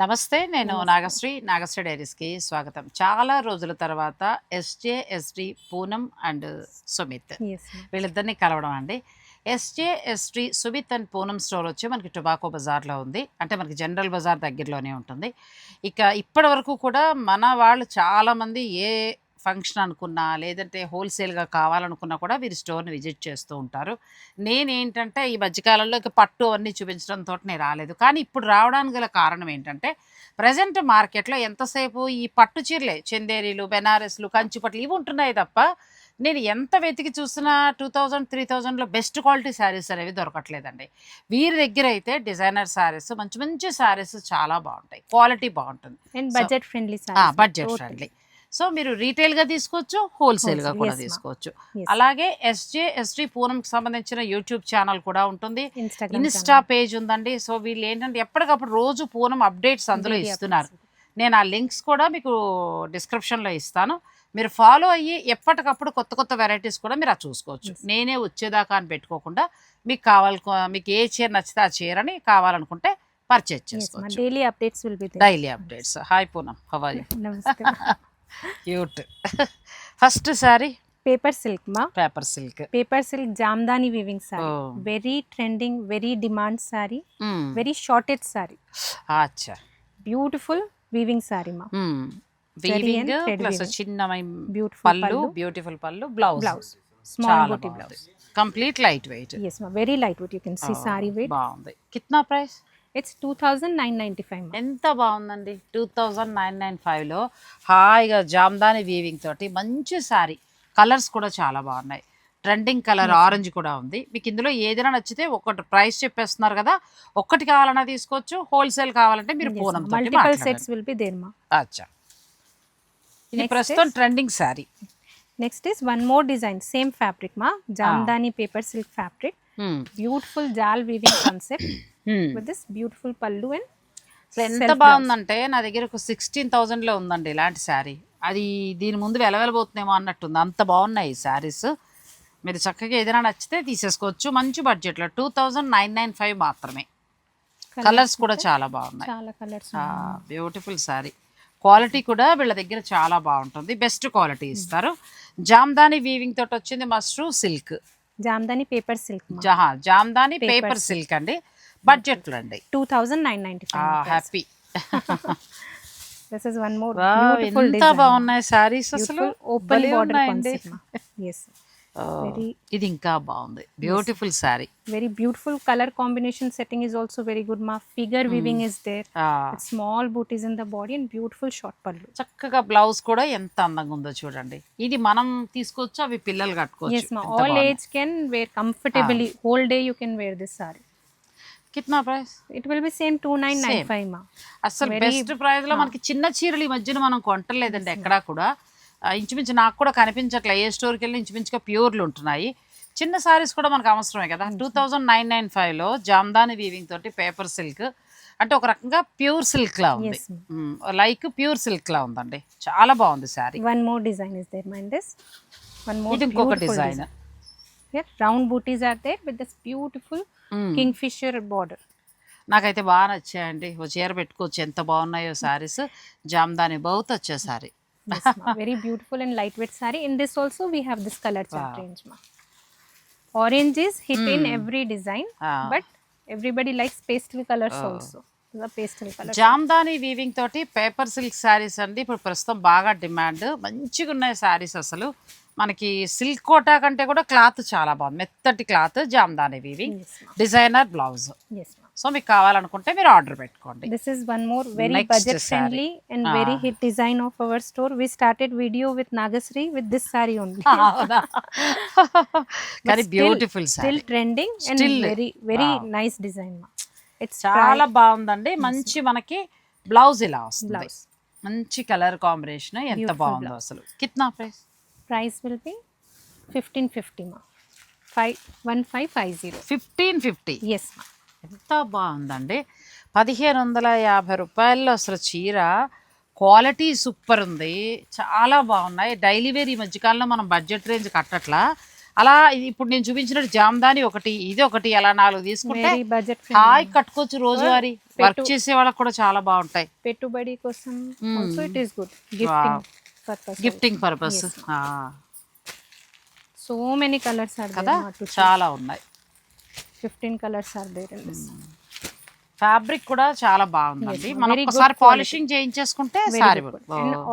నమస్తే నేను. నాగశ్రీ నాగశ్రీ డైరీస్కి స్వాగతం. చాలా రోజుల తర్వాత SJ SD Poonam and Sumit వీళ్ళిద్దరిని కలవడం అండి. SJ SD Sumit and Poonam store వచ్చి మనకి టొబాకో బజార్లో ఉంది. అంటే మనకి జనరల్ బజార్ దగ్గరలోనే ఉంటుంది. ఇక ఇప్పటి వరకు కూడా మన వాళ్ళు చాలామంది ఏ ఫంక్షన్ అనుకున్నా లేదంటే హోల్సేల్గా కావాలనుకున్నా కూడా వీరి స్టోర్ని విజిట్ చేస్తూ ఉంటారు. నేనేంటంటే ఈ మధ్యకాలంలో పట్టు అవన్నీ చూపించడంతో నేను రాలేదు. కానీ ఇప్పుడు రావడానికి గల కారణం ఏంటంటే ప్రజెంట్ మార్కెట్లో ఎంతసేపు ఈ పట్టు చీరలే చందేరీలు బెనారస్లు కంచిపట్లు ఇవి ఉంటున్నాయి తప్ప నేను ఎంత వెతికి చూసినా టూ థౌజండ్ త్రీ థౌజండ్లో బెస్ట్ క్వాలిటీ శారీస్ అనేవి దొరకట్లేదండి. వీరి దగ్గర అయితే డిజైనర్ శారీస్ మంచి మంచి శారీస్ చాలా బాగుంటాయి. క్వాలిటీ బాగుంటుంది. Budget friendly budget friendly. So మీరు రీటైల్గా తీసుకోవచ్చు హోల్సేల్గా కూడా. తీసుకోవచ్చు. అలాగే ఎస్జే ఎస్డి పూనంకి సంబంధించిన యూట్యూబ్ ఛానల్ కూడా ఉంటుంది. ఇన్స్టా పేజ్ ఉందండి. సో వీళ్ళు ఏంటంటే ఎప్పటికప్పుడు రోజు పూనం అప్డేట్స్ అందులో ఇస్తున్నారు. నేను ఆ లింక్స్ కూడా మీకు డిస్క్రిప్షన్లో ఇస్తాను. మీరు ఫాలో అయ్యి ఎప్పటికప్పుడు కొత్త కొత్త వెరైటీస్ కూడా మీరు అది చూసుకోవచ్చు. నేనే వచ్చేదాకా అని పెట్టుకోకుండా మీకు కావాలి మీకు ఏ చీర నచ్చితే ఆ చీరని కావాలనుకుంటే పర్చేజ్ చేసుకోవచ్చు. Daily updates daily updates hi Poonam Hawaii నమస్తే cute. First saree? Paper silk మా? Paper silk paper silk Jamdani weaving saree. Very trending very demand saree Hmm. Very sorted saree అచ్చా బ్యూటిఫుల్ వీవింగ్ సారీ మా. Weaving thread plus. చిన్న beautiful pallu beautiful pallu blouse blouse small booti blouse complete light weight yes మా. Very light weight you can see saree weight బాగుంది. కిత్నా price it's two thousand nine ninety five ఎంత బాగుందండి. Two thousand nine nine ఫైవ్లో హాయిగా Jamdani weaving తోటి మంచి sari colours కూడా చాలా బాగున్నాయి. ట్రెండింగ్ కలర్ ఆరెంజ్ కూడా ఉంది. మీకు ఇందులో ఏదైనా నచ్చితే ఒకటి ప్రైస్ చెప్పేస్తున్నారు కదా ఒక్కటి కావాలన్నా తీసుకోవచ్చు హోల్సేల్ కావాలంటే మీరు పూనం తోటి మల్టిపల్ మాట్లాడండి. సెట్స్ విల్ బి దేర్ మా అచ్చా. ఇది ప్రస్తుతం trending saree next is one more design same fabric మా Jamdani paper silk fabric beautiful jaal weaving concept with this beautiful pallu and అసలు ఎంత బాగుందంటే నా దగ్గర ఒక సిక్స్టీన్ థౌజండ్లో ఉందండి ఇలాంటి శారీ. అది దీని ముందు వెలవెలబోతుందేమో అన్నట్టుంది. అంత బాగున్నాయి ఈ శారీస్. మీరు చక్కగా ఏదైనా నచ్చితే తీసేసుకోవచ్చు. మంచి బడ్జెట్లో two thousand nine nine five మాత్రమే. కలర్స్ కూడా చాలా బాగున్నాయి. చాలా కలర్స్ బ్యూటిఫుల్ శారీ. క్వాలిటీ కూడా వీళ్ళ దగ్గర చాలా బాగుంటుంది. బెస్ట్ క్వాలిటీ ఇస్తారు. జామ్దాని వీవింగ్ తోటి వచ్చింది మస్ట్రూ silk. Jamdani paper silk Jamdani paper. Silk అండి. బడ్జెట్లో అండి two thousand nine ninety five happy. This is one more beautiful ఎంత బాగున్నాయి సారీస్ అసలు? Open border. కాన్సెప్ట్ ఇది ఇంకా బాగుంది. Beautiful saree very beautiful colour combination setting is also very good మా. Figure weaving is there small booties in the body and beautiful short pallu చక్కగా blouse కూడా ఎంత అందంగా ఉందో చూడండి. ఇది మనం తీసుకోవచ్చు అవి పిల్లలు కట్టుకోవచ్చు. All. Age can wear comfortably whole day you can wear this saree కిత్నా price it will be same two nine nine. Five మా అసలు బెస్ట్ ప్రైస్లో మనకి చిన్న చీరలు ఈ మధ్యన మనం కొంటలేదండి ఎక్కడా కూడా. ఇంచుమించు నాకు కూడా కనిపించట్లే. ఏ స్టోర్కి వెళ్ళి ఇంచుమించుగా ప్యూర్లు ఉంటున్నాయి. చిన్న సారీస్ కూడా మనకు అవసరమే కదా. టూ థౌజండ్ నైన్ నైన్ ఫైవ్లో జామ్దాని వీవింగ్ తోటి పేపర్ సిల్క్ అంటే ఒక రకంగా ప్యూర్ సిల్క్ లా ఉంది. లైక్ ప్యూర్ సిల్క్ లా ఉందండి. చాలా బాగుంది saree one more design is there mind this one more ఇది ఇంకొక design Here, round booties are there with this Hmm. Kingfisher border. నాకైతే బాగా నచ్చాయండి. ఓ చీర పెట్టుకోవచ్చు. ఎంత బాగున్నాయో సారీస్. జామ్దాని బౌత్ వచ్చే saree very beautiful and light weight saree in this also we have colour orange is hit in every design but everybody like pastel colours also Jamdani weaving తోటి paper silk saris అండి. ఇప్పుడు ప్రస్తుతం బాగా డిమాండ్ మంచిగా ఉన్నాయి శారీస్ అసలు. మనకి సిల్క్ కోటా కంటే కూడా క్లాత్ చాలా బాగుంది. మెత్తటి క్లాత్ జామ్దానివి ఇవి. Designer blouse. సో మీకు కావాలనుకుంటే మీరు ఆర్డర్ పెట్టుకోండి. This is one more very budget friendly and very hit design of our store we started video with Nagashri with this saree ఉంది కానీ beautiful still trending and very very nice design it's చాలా బాగుందండి. మంచి మనకి blouse ఇలా వస్తుంది. మంచి colour combination. ఎంత బాగుందో అసలు. కిత్నా price? Price will be 1550 ma 5 1550 fifteen fifty yes ma ఎంత బాగుందండి. పదిహేను వందల యాభై రూపాయల్లో అసలు చీర క్వాలిటీ సూపర్ ఉంది. చాలా బాగున్నాయి. డైలీ వేర్ ఈ మధ్యకాలంలో మనం బడ్జెట్ రేంజ్ కట్టట్లా. అలా ఇప్పుడు నేను చూపించినట్టు జామ్దాని ఒకటి ఇది ఒకటి అలా నాలుగు తీసుకుంటే హాయ్ కట్టుకోవచ్చు రోజువారీ. వర్క్ చేసే వాళ్ళకి కూడా చాలా బాగుంటాయి. పెట్టుబడి కోసం it is good purpose gifting purpose so many colours are కదా? చాలా ఉన్నాయి. Fifteen colours are there fabric కూడా చాలా బాగుందండి. మనం ఒకసారి. Polishing చేయించేసుకుంటే saree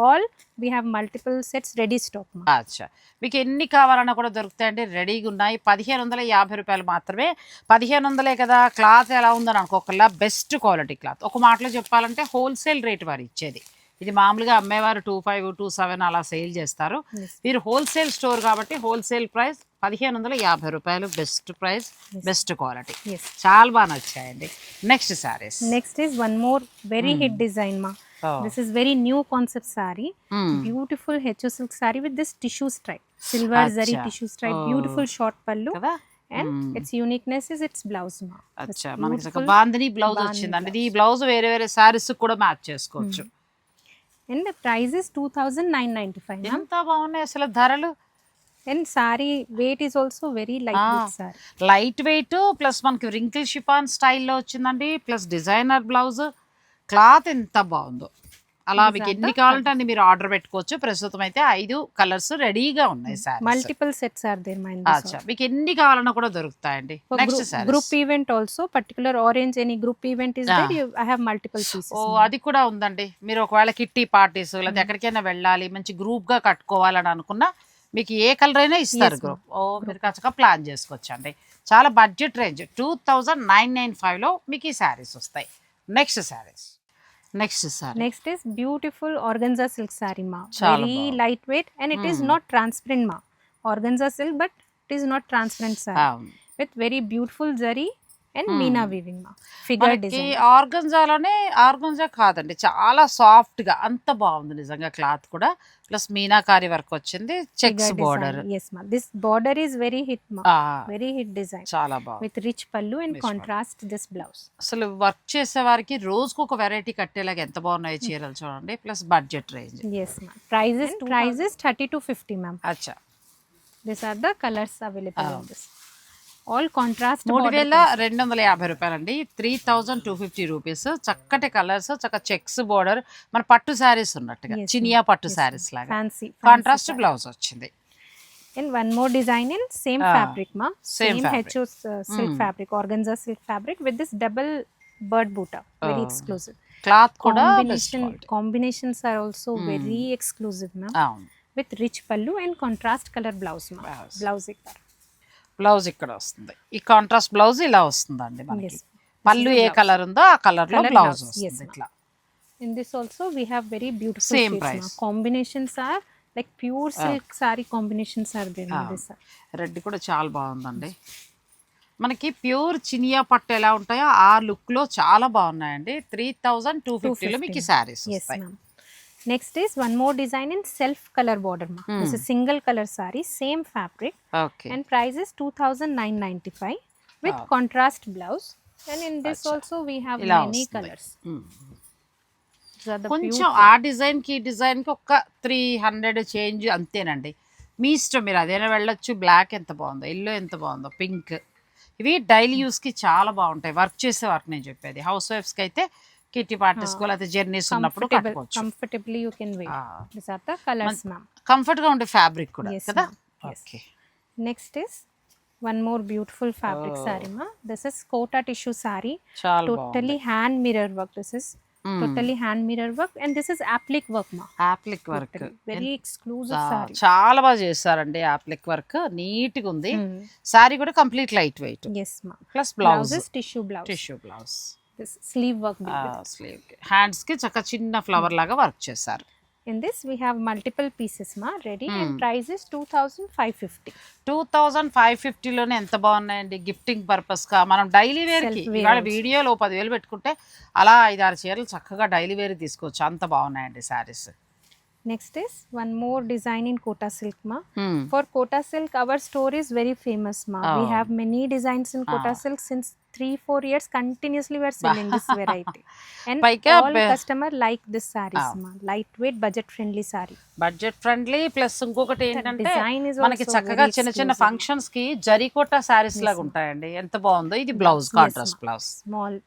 all we have multiple sets ready stock అచ్చా. మీకు ఎన్ని కావాలన్నా కూడా దొరుకుతాయండి. రెడీగా ఉన్నాయి. పదిహేను వందల యాభై రూపాయలు మాత్రమే. పదిహేను వందలే కదా క్లాత్ ఎలా ఉందని అనుకోకల్లా బెస్ట్ క్వాలిటీ క్లాత్. ఒక మాటలో చెప్పాలంటే హోల్సేల్ రేట్ వారు ఇచ్చేది. ఇది మామూలుగా అమ్మేవారు టూ ఫైవ్ టూ సెవెన్ అలా సేల్ చేస్తారు. మీరు హోల్సేల్ స్టోర్ కాబట్టి హోల్సేల్ ప్రైస్ పదిహేను వందల యాభై రూపాయలు బెస్ట్ ప్రైస్ బెస్ట్ క్వాలిటీ. చాలా బాగా నచ్చాయండి. Next sarees next is one more very hit design మా. This is very new concept saree beautiful H silk saree with this tissue stripe silver zari. Tissue stripe. Beautiful short pallu and its uniqueness is its blouse మా అచ్చా మనకి చక్కగా bandhani blouse వచ్చిందండి. ఈ blouse వేరే వేరే శారీస్ కూడా మ్యాచ్ చేసుకోవచ్చు. And price is two thousand nine ninety five ఎంత బాగున్నాయి అసలు ధరలు? And sari weight is also very light light weight plus మనకి రింకిల్ షిఫాన్ స్టైల్లో వచ్చిందండి ప్లస్ డిజైనర్ బ్లౌజ్ క్లాత్ ఎంత బాగుందో. అలా మీకు ఎన్ని కావాలంటే అన్ని మీరు ఆర్డర్ పెట్టుకోవచ్చు. ప్రస్తుతం అయితే ఐదు కలర్స్ రెడీగా ఉన్నాయి sir multiple sets are there mind అచ్చా. మీకు ఎన్ని కావాలన్నా కూడా దొరుకుతాయండి. Next sir group event also particular orange any group event is. There I have multiple pieces ఓ అది కూడా ఉందండి. మీరు ఒకవేళ కిట్టి పార్టీస్ లేదా ఎక్కడికైనా వెళ్ళాలి మంచి గ్రూప్గా కట్టుకోవాలని అనుకున్నా మీకు ఏ కలర్ అయినా ఇస్తారు గ్రూప్ ఓ మీరు చక్కగా ప్లాన్ చేసుకోవచ్చండి. చాలా budget range two thousand nine nine ఫైవ్లో మీకు ఈ శారీస్ వస్తాయి. Next sarees. Next sari next is beautiful organza silk sari మా చాలా వెరీ బాగుంది. Light weight and it is not transparent మా organza silk but it is not transparent sari with very beautiful zari and meena weaving figure design ఆర్గంజాలోనే organza కాదండి చాలా సాఫ్ట్గా అంత బాగుంది నిజంగా క్లాత్ కూడా. ప్లస్ మీనాకారి వర్క్ వచ్చింది చెక్స్ బోర్డర్. ఎస్ మా this border is very hit మా వెరీ హిట్ డిజైన్ చాలా బాగుంది. With rich pallu and contrast this blouse అసలు వర్క్ చేసే వారికి రోజుకు ఒక వెరైటీ కట్టేలాగా ఎంత బాగున్నాయి చీరలు చూడండి ప్లస్ బడ్జెట్ రేంజ్ ఎస్ మా prices prices thirty to fifty ma'am అచ్చా. This are the colours available this all contrast మూడు వేల రెండు వందల యాభై రూపాయలు అండి three thousand two fifty rupees చక్కటి కలర్స్ చక్క చెక్స్ బోర్డర్ మన పట్టు శారీస్ ఉన్నట్టుగా. చినియా పట్టు శారీస్ లాగా. ఫ్యాన్సీ కాంట్రాస్ట్ బ్లౌజ్ వచ్చింది. And one more design in same fabric మా same. HO silk. Fabric organza silk fabric with this double bird buta very. Exclusive cloth కూడా combination. Combinations are also. Very exclusive ma'am with rich pallu and contrast colour blouse మా Blouse. Blouse ఇక్కడ blouse ఇక్కడ వస్తుంది. ఈ contrast blouse ఇలా వస్తుందండి మనకి. Yes. పళ్ళు ఏ కలర్ ఉందో ఆ కలర్లో బ్లౌజ్ వస్తుంది. ఇట్లా. In this also we have very beautiful Same price. Combinations are like pure silk sari combinations are there. This red కూడా చాలా బాగుందండి. మనకి ప్యూర్ చినియా పట్టు ఎలా ఉంటాయో ఆ లుక్లో చాలా బాగున్నాయండి. త్రీ థౌజండ్ టూ ఫిఫ్టీలో మీకు శారీస్ ఎస్ వస్తాయి. Next is one more design in self colour border మా this is single colour sari same fabric okay and price is 2995 with Wow. contrast blouse. And in this Acha. also we have ఇలా many వస్తుంది. colors. Hmm. These are the కొంచెం ఆ డిజైన్కి డిజైన్కి ఒక three hundred change అంతేనండి. మీ ఇష్టం మీరు అదేనా వెళ్ళొచ్చు. బ్లాక్ ఎంత బాగుందో ఎల్లో ఎంత బాగుందో పింక్ ఇవి డైలీ యూస్కి చాలా బాగుంటాయి. వర్క్ చేసే వర్క్ నేను చెప్పేది. హౌస్ వైఫ్స్కి అయితే కిటీ పార్టీ స్కూల్ అయితే జర్నీస్ ఉన్నప్పుడు comfortably you can wear colours ma'am కంఫర్ట్గా ఉండే ఫ్యాబ్రిక్ కూడా కదా? Okay next is one more beautiful fabric sari ma'am this is Kota tissue sari totally hand mirror work this is totally hand mirror work and this is applique work ma'am applique work very exclusive sari చాలా బాగా చేశారండి applique work నీట్గా ఉంది సారీ కూడా complete light weight yes మా plus blouse tissue blouse tissue blouse with it. Sleeve హ్యాండ్స్కి చక్క చిన్న ఫ్లవర్ లాగా వర్క్ చేశారు In this, we have multiple pieces, ma, ready, and Hmm. price is 2550 two thousand five ఫిఫ్టీలోనే ఎంత బాగున్నాయండి గిఫ్టింగ్ పర్పస్గా మనం daily వేర్కి Self wear ఇవాళ. వీడియోలో పదివేలు పెట్టుకుంటే అలా ఐదారు చీరలు చక్కగా డైలీ వేర్ తీసుకోవచ్చు అంత బాగున్నాయండి saris Next is one more design in Kota silk, ma. For Kota silk, our store is very famous, ma. We Oh. have many designs in Kota Ah. Three four years continuously we're selling this variety. And all customer like this saris మా light weight budget friendly sari budget friendly plus ఇంకొకటి ఏంటంటే design మనకి చక్కగా చిన్న చిన్న ఫంక్షన్స్కి జరికోట సారీస్ లాగా ఉంటాయండి. ఎంత బాగుందో ఇది బ్లౌజ్ కాంట్రాస్ట్ బ్లౌజ్ స్మాల్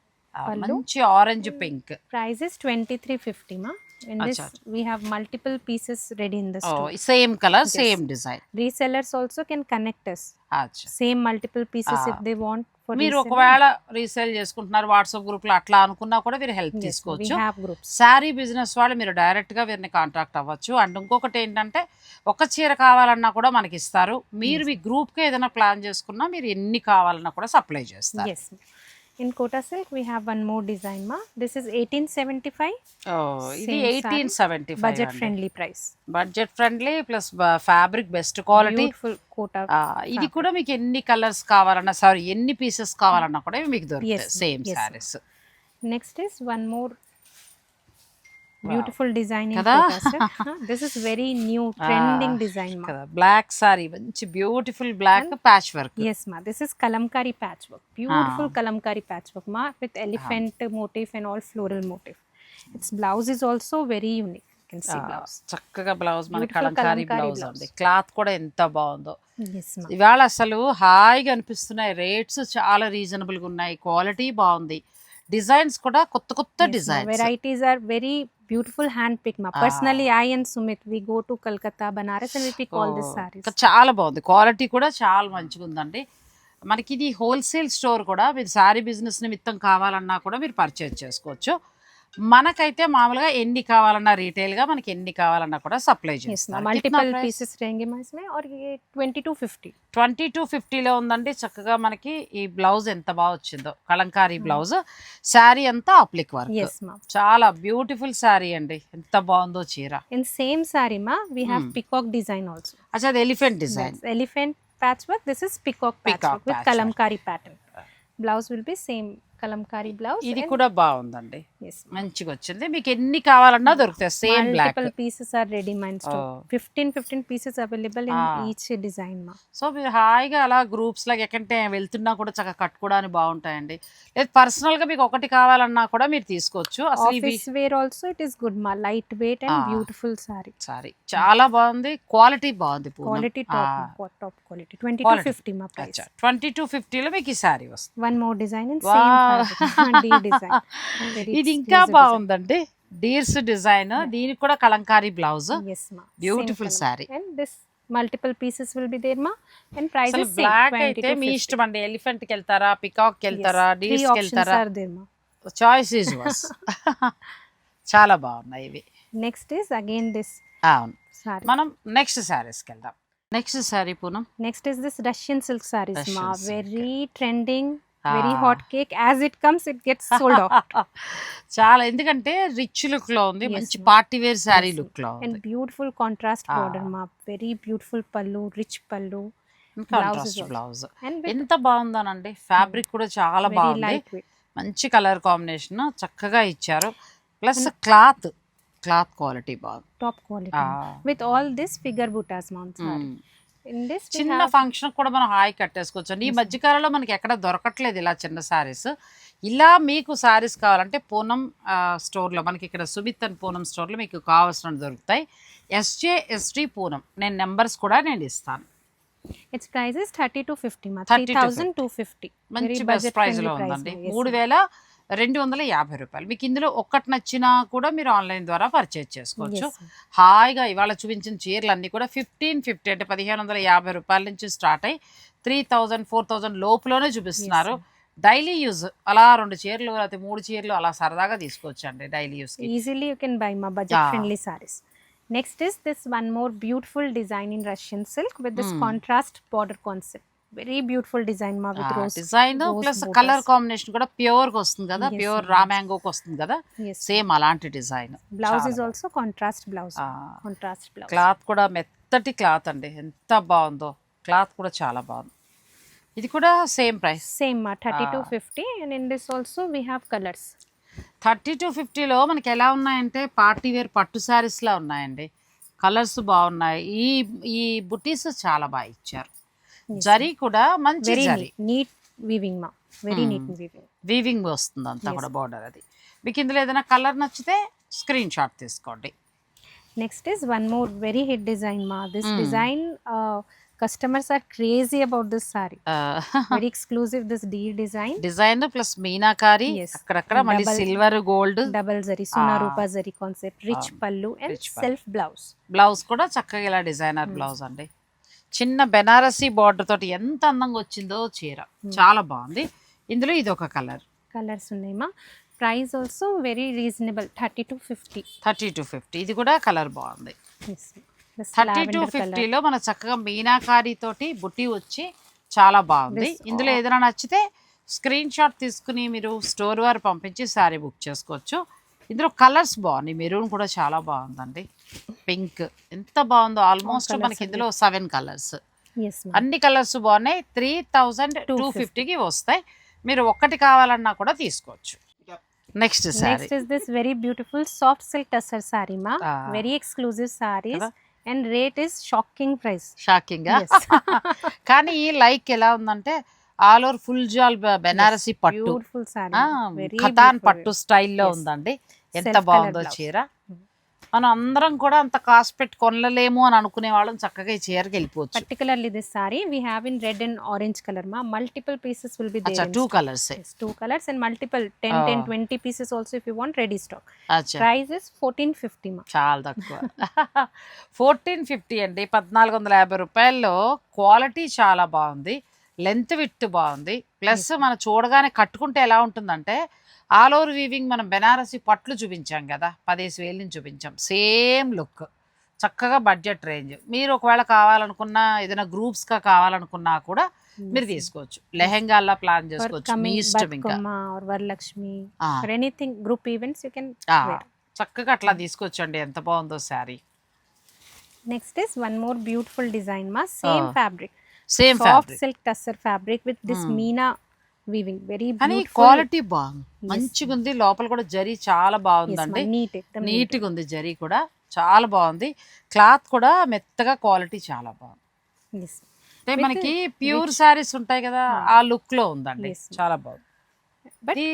మంచి orange pink price is twenty three fifty మా in this Acha. we have multiple pieces ready in the store. Same colour Yes. Same design resellers also can connect us. అచ్చా. Same multiple pieces Ah. if they want మీరు. ఒకవేళ resale చేసుకుంటున్నారు WhatsApp గ్రూప్లో అట్లా అనుకున్నా కూడా మీరు హెల్ప్ తీసుకోవచ్చు. శారీ బిజినెస్ వాళ్ళు మీరు డైరెక్ట్గా వీరిని కాంటాక్ట్ అవ్వచ్చు. అండ్ ఇంకొకటి ఏంటంటే ఒక చీర కావాలన్నా కూడా మనకి ఇస్తారు. మీరు మీ గ్రూప్కి ఏదైనా ప్లాన్ చేసుకున్నా మీరు ఎన్ని కావాలన్నా కూడా సప్లై చేస్తారు. Yes in kota silk we have one more design ma this is 1875 ఓ, ఇది eighteen seventy budget friendly price budget friendly plus fabric best quality beautiful kota ఇది కూడా మీకు ఎన్ని కలర్స్ కావాలన్నా సారీ ఎన్ని పీసెస్ కావాలన్నా కూడా మీకు దొరుకుతాయి same yes. Saris next is one beautiful design this is very new trending design black sari మంచి beautiful black patch work yes మా this is Kalamkari patch work beautiful Kalamkari patch work మా with elephant motif and all floral motif it's blouse is also very unique చక్కగా blouse మన Kalamkari blouse ఉంది cloth కూడా ఎంత బాగుందో. ఇవాళ అసలు హాయిగా అనిపిస్తున్నాయి. రేట్స్ చాలా రీజనబుల్గా ఉన్నాయి. క్వాలిటీ బాగుంది. డిజైన్స్ కూడా కొత్త కొత్త design varieties are very beautiful hand pick మా personally I and Sumit we go to Calcutta Banaras and pick all this saris చాలా బాగుంది. క్వాలిటీ కూడా చాలా మంచిగా ఉందండి. మనకి ఇది హోల్సేల్ స్టోర్ కూడా మీరు సారీ బిజినెస్ నిమిత్తం కావాలన్నా కూడా మీరు పర్చేజ్ చేసుకోవచ్చు. మనకైతే మామూలుగా ఎన్ని కావాలన్నా రీటైల్ గా మనకి ఎన్ని కావాలన్నా కూడా సప్లై Yes, ma. చేస్తాం Multiple pieces रहेंगे ma इसमें और ये 20 to 50. ట్వంటీ టు ఫిఫ్టీలో ఉందండి చక్కగా మనకి ఈ బ్లౌజ్ ఎంత బాగా వచ్చిందో కలంకారీ బ్లౌజ్ శారీ అంతా అప్లిక్ వర్క్ Yes, ma. చాలా బ్యూటిఫుల్ శారీ అండి ఎంత బాగుందో చీర In same saree, ma, we have Hmm. peacock design also. అచ్చా అది elephant design Yes, elephant patchwork. This is peacock, Peacock patchwork with patchwork. kalamkari pattern. Blouse will be Kalamkari blouse ఇది కూడా బాగుందండి. మంచిగా వచ్చింది మీకు ఎన్ని కావాలన్నా దొరుకుతాయి. Same black pieces are ready mind mine fifteen fifteen pieces available in each design మా సో మీరు హాయిగా అలా గ్రూప్స్ లాగా ఎక్కడంటే వెళ్తున్నా కూడా చక్కగా కట్టుకోవడానికి బాగుంటాయండి. లేదు పర్సనల్గా మీకు ఒకటి కావాలన్నా కూడా మీరు తీసుకోవచ్చు. Office wear also it is good మా light weight and beautiful sari sari చాలా బాగుంది. క్వాలిటీ బాగుంది quality top top quality twenty two fifty మా ప్రైస్ ట్వంటీ టూ ఫిఫ్టీ లో మీకు ఈ సారీ వస్తుంది. వన్ మోర్ డిజైన్ ఇది ఇంకా బాగుందండి. డీర్స్ డిజైన్ దీనికి కూడా Kalamkari blouse. Beautiful sari multiple pieces will be there మా అండ్ ప్రైస్ ఇస్ బ్లాక్ అయితే మీ ఇష్టం అండి ఎలిఫెంట్కి వెళ్తారా పికాక్కి వెళ్తారా డీస్కి వెళ్తారా చాయిస్ ఇస్ వాస్ చాలా బాగున్నాయి ఇవి. నెక్స్ట్ ఇస్ అగైన్ దిస్ అవును. మనం నెక్స్ట్ సారీస్కి వెళ్దాం next sari Poonam next is this Russian silk saris మా very trending very hot cake. As it comes it gets sold out. చాలా ఎందుకంటే రిచ్ లుక్లో ఉంది మంచి పార్టీ వేర్ సారీ లుక్లో అండ్ బ్యూటిఫుల్ కాంట్రాస్ట్ బోర్డర్ మా very beautiful pallu rich pallu hmm, blouse ఎంత బాగుందనండి. ఫ్యాబ్రిక్ కూడా చాలా బాగుంది. మంచి కలర్ కాంబినేషన్ చక్కగా ఇచ్చారు. ప్లస్ క్లాత్ క్లాత్ క్వాలిటీ బాగుంది. Top quality with all this figure butas ma'am sari చిన్న ఫంక్షన్ కూడా మనం హాయి కట్టేసుకోవచ్చు అండి. ఈ మధ్యకాలంలో మనకి ఎక్కడ దొరకట్లేదు ఇలా చిన్న శారీస్ ఇలా మీకు శారీస్ కావాలంటే పూనం స్టోర్లో మనకి ఇక్కడ సుమిత్ అని పూనం స్టోర్లో మీకు కావాల్సిన దొరుకుతాయి. SJ ST Poonam. నేను నెంబర్స్ కూడా నేను ఇస్తాను. Its price is 30 to 50, ma. 30 to 3250. మంచి బెస్ట్ budget ప్రైస్ friendly లో price, ఉందండి. మూడు. వేల రెండు వందల యాభై రూపాయలు. మీకు ఇందులో ఒక్కటి నచ్చినా కూడా మీరు ఆన్లైన్ ద్వారా పర్చేజ్ చేసుకోవచ్చు. హాయిగా ఇవాళ చూపించిన చీరలు అన్నీ కూడా ఫిఫ్టీన్ ఫిఫ్టీ అంటే పదిహేను వందల యాభై రూపాయల నుంచి స్టార్ట్ అయ్యి త్రీ థౌజండ్ ఫోర్ థౌజండ్ లోపులోనే చూపిస్తున్నారు. డైలీ యూజ్ అలా రెండు చీరలు లేకపోతే మూడు చీరలు అలా సరదాగా తీసుకోవచ్చండి డైలీ యూస్కి easily you can buy ma budget Ah. friendly sarees. Next is this one more beautiful design in russian silk with this Hmm. Very beautiful design మా డిజైన్ ప్లస్ కలర్ కాంబినేషన్ కూడా ప్యూర్గా వస్తుంది కదా ప్యూర్ రా రామ్యాంగో వస్తుంది కదా. Same అలాంటి design. Blouse is also contrast blouse contrast blouse cloth కూడా మెత్తటి క్లాత్ అండి. ఎంత బాగుందో. క్లాత్ కూడా చాలా బాగుంది. ఇది కూడా same price. Same thirty two fifty and in this also we have colours thirty two ఫిఫ్టీలో మనకి ఎలా ఉన్నాయంటే పార్టీ వేర్ పట్టు శారీస్లా ఉన్నాయండి. కలర్స్ బాగున్నాయి. ఈ ఈ బుటీస్ చాలా బాగా ఇచ్చారు. జరీ కూడా మంచి జరీ. నీట్ వీవింగ్ మా. వెరీ నీట్ వీవింగ్ వీవింగ్ వస్తుంది అంతా కూడా బోర్డర్ అది. మీకు ఇందులో ఏదైనా కలర్ నచ్చితే స్క్రీన్ షాట్ తీసుకోండి. Next is one more very hit design మా. This design customers are crazy about this sari very exclusive this D design design plus meenakari అక్కడక్కడ మళ్ళీ సిల్వర్ గోల్డ్ డబల్ జరీ సునా రూపా zari concept rich pallu and self blouse blouse కూడా చక్కగా ఇలా designer blouse అండి. చిన్న Banarasi border తోటి ఎంత అందంగా వచ్చిందో చీర Hmm. చాలా బాగుంది ఇందులో ఇది ఒక కలర్ Colors ఉన్నాయమ్మా. Price also very reasonable. 30 to 50. Thirty two fifty ఇది కూడా కలర్ బాగుంది థర్టీ టు. ఫిఫ్టీలో మన చక్కగా మీనాకారి తోటి బుట్టి వచ్చి చాలా బాగుంది This- ఇందులో ఏదైనా నచ్చితే స్క్రీన్ షాట్ తీసుకుని మీరు స్టోర్ వారు పంపించి శారీ బుక్ చేసుకోవచ్చు ఇందులో కలర్స్ బాగున్నాయి మెరూన్ కూడా చాలా బాగుందండి పింక్. ఎంత బాగుందో ఆల్మోస్ట్ మనకి ఇందులో సెవెన్ కలర్స్ అన్ని కలర్స్ బాగున్నాయి. త్రీ థౌజండ్ టూ ఫిఫ్టీకి వస్తాయి. మీరు ఒక్కటి కావాలన్నా కూడా తీసుకోవచ్చు. Next next is this very beautiful soft silk tussar sari మా very exclusive sari and rate is shocking price shocking కానీ ఈ లైక్ ఎలా ఉందంటే ఆల్ ఓవర్ ఫుల్ జాల్ బెనారసి పట్టు. పట్టు స్టైల్లో ఉందండి. ఎంత బాగుందో చీర. మనం అందరం కూడా అంత కాస్ట్ పెట్టి కొనలేము అని అనుకునే వాళ్ళని చక్కగా చీరకి వెళ్ళిపోవచ్చు. Particularly this sari we have in red and orange colour మా multiple pieces will be there two colours two colours and multiple 10 10 20 pieces also if you want ready stock price is 1450 చాలా తక్కువ. 1450 అండి. 1450 రూపాయల్లో క్వాలిటీ చాలా బాగుంది. Length with బాగుంది. Plus మనం చూడగానే కట్టుకుంటే ఎలా ఉంటుందంటే ఆల్ ఓవర్ వీవింగ్ మనం బెనారసి పట్లు చూపించాం కదా పదేసి వేలు నుంచి చూపించాం. సేమ్ లుక్ చక్కగా బడ్జెట్ రేంజ్. మీరు ఒకవేళ కావాలనుకున్నా ఏదైనా గ్రూప్స్గా కావాలనుకున్నా కూడా మీరు Yes. తీసుకోవచ్చు. లెహెంగాల్లా ప్లాన్ చేసుకోవచ్చు. మీ ఇష్టం ఇంకా. group events you can ఆ, wear. చక్కగా అట్లా తీసుకోవచ్చండి ఎంత బాగుందో sari. Is one more beautiful design, ma. Same Oh, fabric. Same soft fabric silk tussar fabric with this కానీ beautiful. క్వాలిటీ బాగుంది. మంచిగా ఉంది లోపల కూడా జరీ చాలా బాగుందండి ma, neat. ekdam neat. నీట్గా ఉంది జరీ కూడా చాలా బాగుంది క్లాత్ కూడా మెత్తగా క్వాలిటీ చాలా బాగుంది. అంటే మనకి ప్యూర్ శారీస్ ఉంటాయి కదా ఆ లుక్లో ఉందండి. చాలా బాగుంది But- ఈ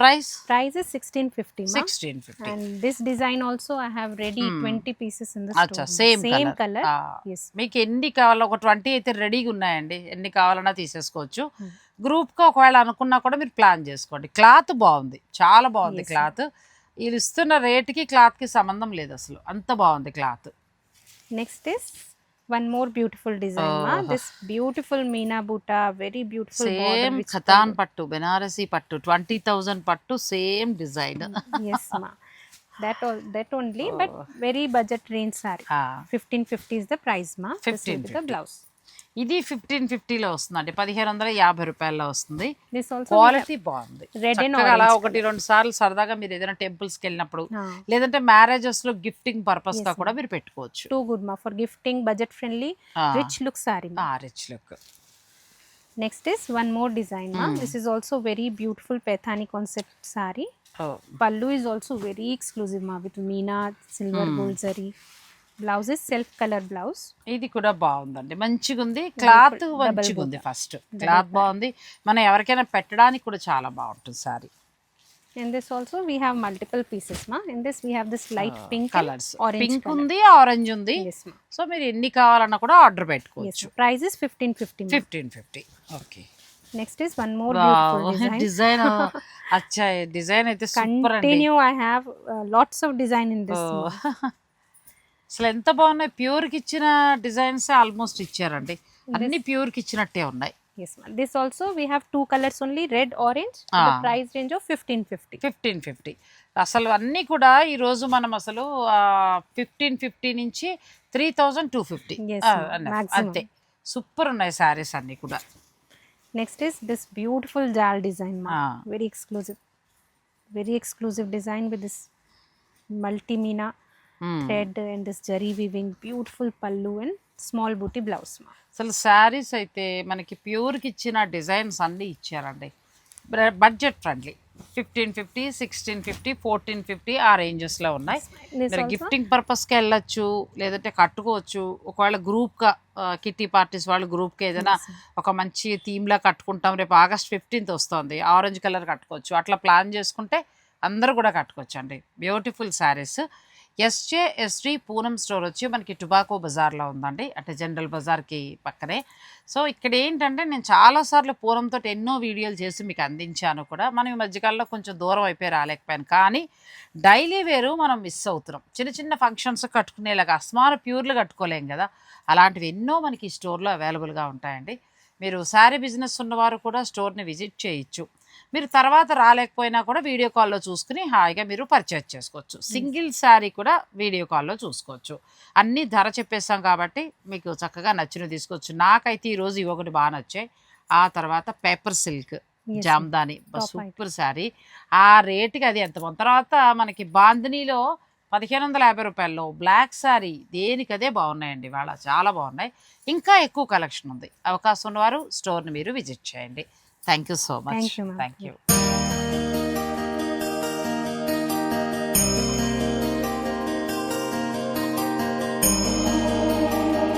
price Price is 1650, ma. Sixteen fifty this design also I have ready Hmm. 20 pieces in the అచ్చా store. Same Same colour. మీకు ఎన్ని కావాలో ఒక ట్వంటీ అయితే రెడీగా ఉన్నాయండి ఎన్ని కావాలన్నా తీసేసుకోవచ్చు Hmm. గ్రూప్గా ఒకవేళ అనుకున్నా కూడా మీరు ప్లాన్ చేసుకోండి క్లాత్ బాగుంది చాలా బాగుంది. క్లాత్ వీళ్ళు ఇస్తున్న రేటుకి క్లాత్కి సంబంధం లేదు అసలు అంత బాగుంది cloth Next is one more beautiful design, ma. Oh. This beautiful Meena Buta, very beautiful border. Same Katan పట్టు బెనారసీ పట్టు ట్వంటీ థౌజండ్ పట్టు same design yes, ma. That all, that only, but Oh. very budget range saree. 1550 is the price, ma. This will ఇది fifteen ఫిఫ్టీలో వస్తుంది అండి పదిహేను వందల యాభై రూపాయల్లో వస్తుంది. క్వాలిటీ బాగుంది. అలా ఒకటి రెండు సార్లు సరదాగా మీరు ఏదైనా టెంపుల్స్కి వెళ్ళినప్పుడు లేదంటే మ్యారేజెస్లో గిఫ్టింగ్ పర్పస్గా కూడా మీరు పెట్టుకోవచ్చు. టూ గుడ్ మా for gifting budget friendly rich look sari rich look next is one more design this is also very beautiful Paithani concept sari pallu is also very exclusive మా with meena silver gold zari is self color blouse. ఇది కూడా బాగుందండి మంచిగా ఉంది cloth మంచిగా ఉంది. First cloth బాగుంది మనం ఎవరికైనా పెట్టడానికి కూడా చాలా బాగుంటుంది sari this also we have multiple pieces, ma. In this we have this light pink and colours pink. ఉంది ఆరెంజ్ ఉంది. సో మీరు ఎన్ని కావాలన్నా కూడా ఆర్డర్ పెట్టుకోవచ్చు is 1550, ma. Fifteen fifty okay one more beautiful design. Design అచ్చా design అయితే super అండి Continue, I have uh, lots of design in this. ఓ. ma. అసలు ఎంత బాగున్నాయి ప్యూర్కి ఇచ్చిన డిజైన్స్ ఆల్మోస్ట్ ఇచ్చారండి అన్ని ప్యూర్కి ఇచ్చినట్టే ఉన్నాయి Yes, ma. This also we have two colors only, red, orange. The Ah. price range of 1550. Fifteen fifty అసలు అన్నీ కూడా ఈరోజు మనం అసలు ఫిఫ్టీన్ ఫిఫ్టీ నుంచి three thousand two fifty ma'am. అంతే సూపర్ ఉన్నాయి శారీస్ అన్నీ కూడా Next is this beautiful jal design, ma. Ah. Very exclusive. Very exclusive design with and this jari weaving, beautiful pallu and small booty blouse, ma. అసలు శారీస్ అయితే మనకి ప్యూర్కి ఇచ్చిన designs అన్నీ ఇచ్చారండి. Budget friendly fifteen fifty sixteen fifty fourteen fifty ఆ రేంజెస్లో ఉన్నాయి. మీరు గిఫ్టింగ్ పర్పస్కి వెళ్ళొచ్చు లేదంటే కట్టుకోవచ్చు. ఒకవేళ గ్రూప్గా కిట్టి పార్టీస్ వాళ్ళు గ్రూప్కి ఏదైనా ఒక మంచి థీమ్లా కట్టుకుంటాం రేపు ఆగస్ట్ ఫిఫ్టీన్త్ వస్తుంది. ఆరెంజ్ కలర్ కట్టుకోవచ్చు. అట్లా ప్లాన్ చేసుకుంటే అందరూ కూడా కట్టుకోవచ్చు అండి beautiful saris SJ ST Poonam store వచ్చి మనకి టుబాకో బజార్లో ఉందండి. అంటే జనరల్ బజార్కి పక్కనే. సో ఇక్కడ ఏంటంటే నేను చాలాసార్లు పూనంతో ఎన్నో వీడియోలు చేసి మీకు అందించాను కూడా. మనం ఈ మధ్యకాలంలో కొంచెం దూరం అయిపోయి రాలేకపోయాను. కానీ డైలీ వేరు మనం మిస్ అవుతున్నాం. చిన్న చిన్న ఫంక్షన్స్ కట్టుకునేలాగా అస్మాన ప్యూర్లు కట్టుకోలేం కదా. అలాంటివి ఎన్నో మనకి ఈ స్టోర్లో అవైలబుల్గా ఉంటాయండి. మీరు శారీ బిజినెస్ ఉన్నవారు కూడా స్టోర్ని విజిట్ చేయొచ్చు. మీరు తర్వాత రాలేకపోయినా కూడా వీడియో కాల్లో చూసుకుని హాయిగా మీరు పర్చేజ్ చేసుకోవచ్చు. సింగిల్ శారీ కూడా వీడియో కాల్లో చూసుకోవచ్చు. అన్నీ ధర చెప్పేస్తాం కాబట్టి మీకు చక్కగా నచ్చినవి తీసుకోవచ్చు నాకైతే ఈరోజు ఇవి ఒకటి బాగా నచ్చాయి. ఆ తర్వాత paper silk Jamdani. Super sari ఆ రేటుకి అది ఎంత బాగుంది? తర్వాత మనకి బాందినీలో పదిహేను వందల యాభై రూపాయల్లో బ్లాక్ శారీ దేనికదే బాగున్నాయండి. వాళ్ళ చాలా బాగున్నాయి. ఇంకా ఎక్కువ కలెక్షన్ ఉంది. అవకాశం ఉన్నవారు స్టోర్ని మీరు విజిట్ చేయండి. Thank you so much. Thank you, ma'am. Thank you.